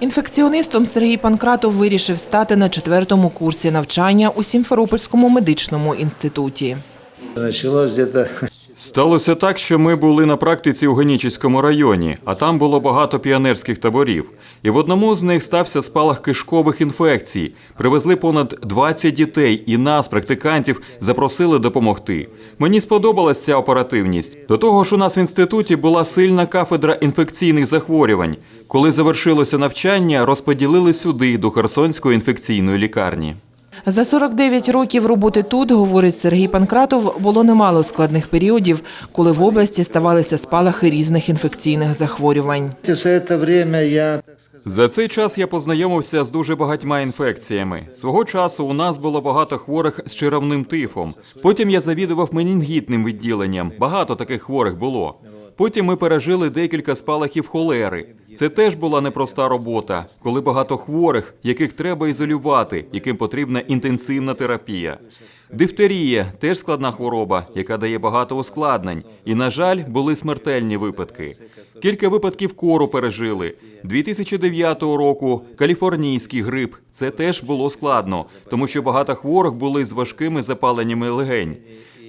Інфекціонистом Сергій Панкратов вирішив стати на четвертому курсі навчання у Сімферопольському медичному інституті. Началось где-то Сталося так, що ми були на практиці у Генічеському районі, а там було багато піонерських таборів. І в одному з них стався спалах кишкових інфекцій. Привезли понад 20 дітей, і нас, практикантів, запросили допомогти. Мені сподобалася ця оперативність. До того ж, у нас в інституті була сильна кафедра інфекційних захворювань. Коли завершилося навчання, розподілили сюди до Херсонської інфекційної лікарні. За 49 років роботи тут, говорить Сергій Панкратов, було немало складних періодів, коли в області ставалися спалахи різних інфекційних захворювань. за цей час я познайомився з дуже багатьма інфекціями. Свого часу у нас було багато хворих з черевним тифом. Потім я завідував менінгітним відділенням. Багато таких хворих було. Потім ми пережили декілька спалахів холери. Це теж була непроста робота, коли багато хворих, яких треба ізолювати, яким потрібна інтенсивна терапія. Дифтерія теж складна хвороба, яка дає багато ускладнень. І, на жаль, були смертельні випадки. Кілька випадків кору пережили. 2009 року каліфорнійський грип. Це теж було складно, тому що багато хворих були з важкими запаленнями легень.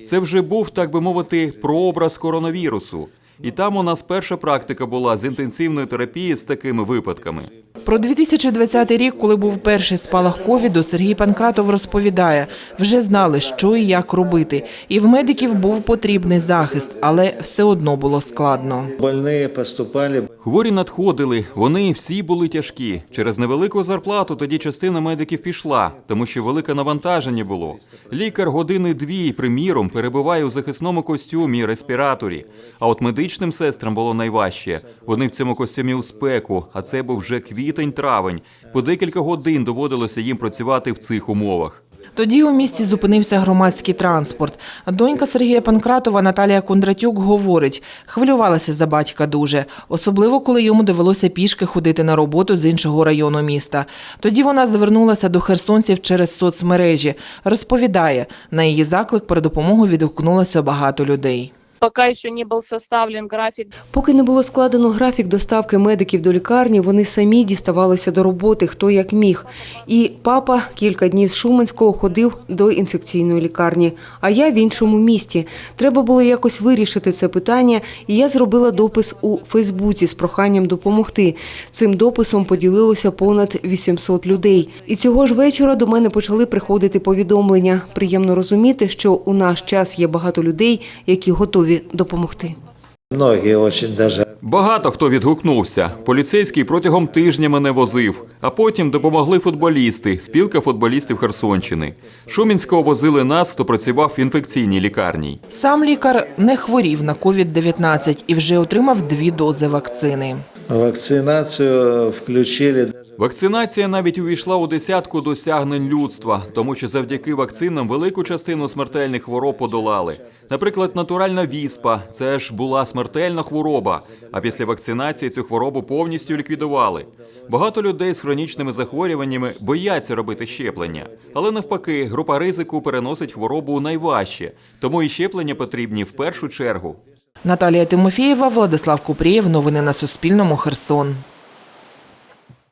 Це вже був, так би мовити, прообраз коронавірусу. І там у нас перша практика була з інтенсивної терапії з такими випадками. Про 2020 рік, коли був перший спалах ковіду, Сергій Панкратов розповідає, вже знали, що і як робити. І в медиків був потрібний захист, але все одно було складно. больные поступали. Хворі надходили, вони всі були тяжкі. Через невелику зарплату тоді частина медиків пішла, тому що велике навантаження було. Лікар години дві, приміром, перебуває у захисному костюмі і респіраторі. А от медичним сестрам було найважче. Вони в цьому костюмі у спеку, а це був вже квітень-травень. По декілька годин доводилося їм працювати в цих умовах. Тоді у місті зупинився громадський транспорт. Донька Сергія Панкратова Наталія Кондратюк говорить, хвилювалася за батька дуже, особливо коли йому довелося пішки ходити на роботу з іншого району міста. Тоді вона звернулася до херсонців через соцмережі. Розповідає, на її заклик про допомогу відгукнулося багато людей. Пока еще не был составлен график Поки не було складено графік доставки медиків до лікарні, вони самі діставалися до роботи, хто як міг. І папа кілька днів з Шуменського ходив до інфекційної лікарні, а я в іншому місті. Треба було якось вирішити це питання, і я зробила допис у Фейсбуці з проханням допомогти. Цим дописом поділилося понад 800 людей. І цього ж вечора до мене почали приходити повідомлення. Приємно розуміти, що у наш час є багато людей, які готові допомогти. Очень даже Багато хто відгукнувся. Поліцейський протягом тижня мене возив, а потім допомогли футболісти, спілка футболістів Херсонщини. Шумінського возили нас, хто працював в інфекційній лікарні. Сам лікар не хворів на COVID-19 і вже отримав дві дози вакцини. вакцинацию включили. Вакцинація навіть увійшла у десятку досягнень людства, тому що завдяки вакцинам велику частину смертельних хвороб подолали. Наприклад, натуральна віспа це ж була смертельна хвороба. А після вакцинації цю хворобу повністю ліквідували. Багато людей з хронічними захворюваннями бояться робити щеплення, але навпаки, група ризику переносить хворобу найважче, тому і щеплення потрібні в першу чергу. Наталія Тимофєєва, Владислав Купрієв. Новини на Суспільному. Херсон.